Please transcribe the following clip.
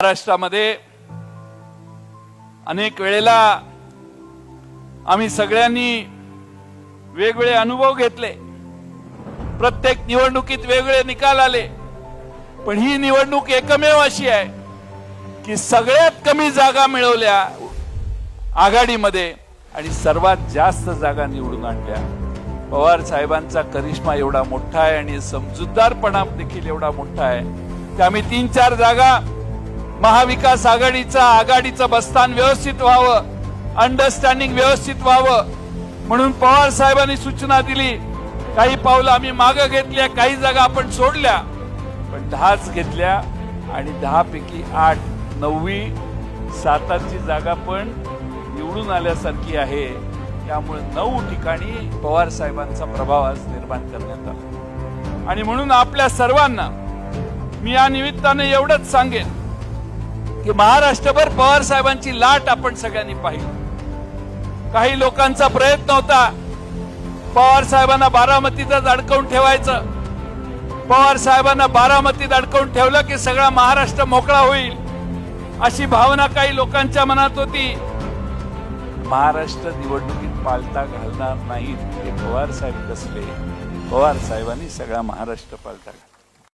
महाराष्ट्रामध्ये अनेक वेळेला आम्ही सगळ्यांनी वेगवेगळे अनुभव घेतले. प्रत्येक निवडणुकीत वेगवेगळे निकाल आले. पण ही निवडणूक एकमेव अशी आहे की सगळ्यात कमी जागा मिळवल्या आघाडीमध्ये आणि सर्वात जास्त जागा निवडून आणल्या. पवार साहेबांचा करिश्मा एवढा मोठा आहे आणि समजूतदारपणा देखील एवढा मोठा आहे. की आम्ही तीन चार जागा महाविकास आघाडीचा आघाडीचं बस्तान व्यवस्थित व्हावं अंडरस्टँडिंग व्यवस्थित व्हावं. म्हणून पवार साहेबांनी सूचना दिली काही पावलं आम्ही मागं घेतल्या काही जागा आपण सोडल्या पण दहाच घेतल्या आणि दहा पैकी आठ नववी सातारची जागा पण निवडून आल्यासारखी आहे. त्यामुळे नऊ ठिकाणी पवार साहेबांचा प्रभाव आज निर्माण करण्यात आला. आणि म्हणून आपल्या सर्वांना मी या निमित्ताने एवढंच सांगेन की महाराष्ट्रभर पवार साहेबांची लाट आपण सगळ्यांनी पाहिली. काही लोकांचा प्रयत्न होता पवार साहेबांना बारामतीतच अडकवून ठेवायचं. पवार साहेबांना बारामतीत अडकवून ठेवलं की सगळा महाराष्ट्र मोकळा होईल अशी भावना काही लोकांच्या मनात होती. महाराष्ट्र निवडणुकीत पालता घालणार नाहीत हे पवार साहेब कसले? पवार साहेबांनी सगळा महाराष्ट्र पालता घातला.